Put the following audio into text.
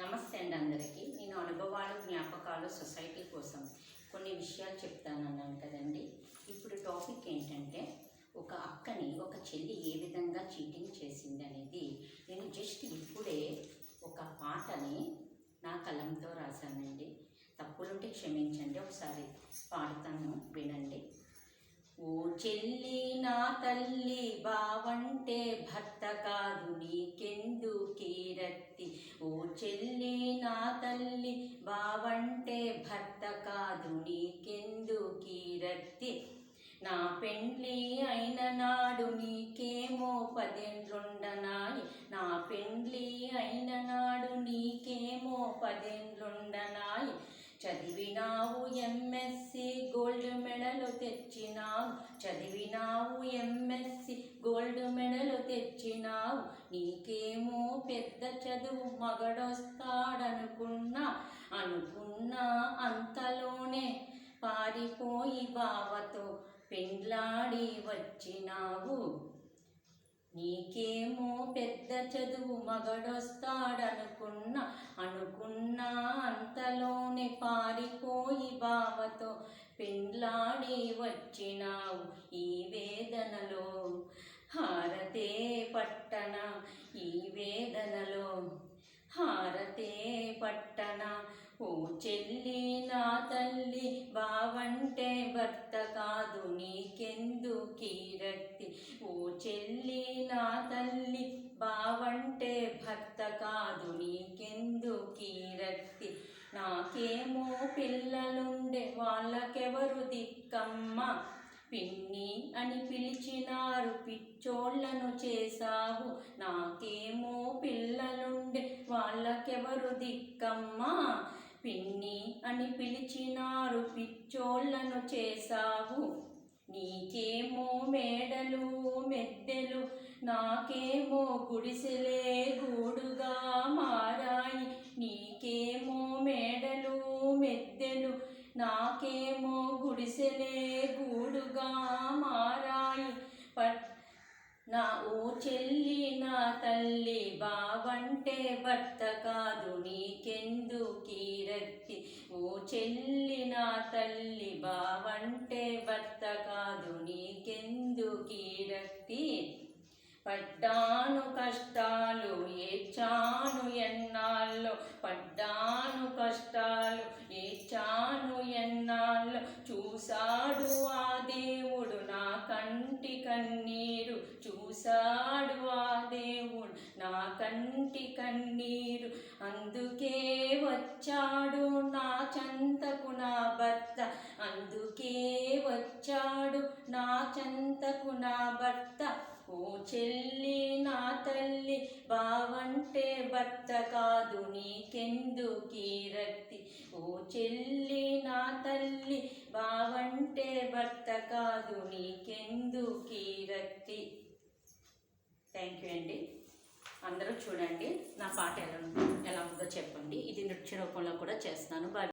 నమస్తే అండి అందరికీ. నేను అనుభవాలు జ్ఞాపకాలు సొసైటీ కోసం కొన్ని విషయాలు చెప్తానన్నాను కదండి. ఇప్పుడు టాపిక్ ఏంటంటే ఒక అక్కని ఒక చెల్లి ఏ విధంగా చీటింగ్ చేసింది అనేది నేను జస్ట్ ఇప్పుడే ఒక పాటని నా కలంతో రాశానండి. తప్పులుంటే క్షమించండి ఒకసారి పాడుతాను వినండి. ఓ చెల్లి నా తల్లి బావంటే భర్త కాదు నీ చెల్లి నా తల్లి బావంటే భర్త కాదు నీకెందుకీ రక్తి నా పెండ్లి అయిన నాడు నీకేమో పదేండ్లుండనాయి. నా పెండ్లి అయిన నాడు నీకేమో పదేండ్లుండనాయి. చదివినావు ఎంఎస్సి గోల్డ్ మెడలు తెచ్చినావు. చదివినావు ఎంఎస్సి గోల్డ్ మెడలు తెచ్చినావు. నీ పెద్ద చదువు మగడొస్తాడనుకున్నా అనుకున్నా అంతలోనే పారిపోయి బావతో పెండ్లాడి వచ్చినావు. నీకేమో పెద్ద చదువు మగడొస్తాడనుకున్నా అనుకున్నా అంతలోనే పారిపోయి బావతో పెండ్లాడి వచ్చినావు. ఈ వేదనలో హారతే పట్టు ఈ వేదనలో హారతే పట్టణ. ఓ చెల్లి నా తల్లి బావంటే భర్త కాదు నీకెందుకీ రక్తి ఓ చెల్లి నా తల్లి బావంటే భర్త కాదు నీకెందుకీ రక్తి నాకేమో పిల్లలుండే వాళ్ళకెవరు దిక్కమ్మ? పిన్ని అని పిలిచినారు పిచ్చోళ్ళను చేశావు. నాకేమో పిల్లలుండే వాళ్ళకెవరు దిక్కమ్మా? పిన్ని అని పిలిచినారు పిచ్చోళ్ళను చేశావు. నీకేమో మేడలు మెద్దెలు నాకేమో గుడిసెలే నాకేమో గుడిసెలే గూడుగా మారాయి. పట్ నా ఓ చెల్లి నా తల్లి బావంటే భర్త కాదు నీకెందుకీ రక్తి? ఓ చెల్లి నా తల్లి బావంటే భర్త కాదు నీకెందుకీ రక్తి? పడ్డాను కష్టాలు ఏచాను ఎన్నాళ్ళు. పడ్డాను కంటి కన్నీరు చూశాడు ఆ దేవుడు. నా కంటి కన్నీరు అందుకే వచ్చాడు. నా చంతకు నా భర్త అందుకే వచ్చాడు. నా చంతకు నా భర్త. ఓ చెల్లి నా తల్లి బావంటే భర్త కాదు. నీకెందుకీ రక్తి? ఓ చెల్లి నా తల్లి బా భర్త కాదు నీకెందు రక్తి థ్యాంక్ యూ అండి. అందరూ చూడండి నా పాట ఎలా ఎలా ఉందో చెప్పండి. ఇది నృత్య రూపంలో కూడా చేస్తాను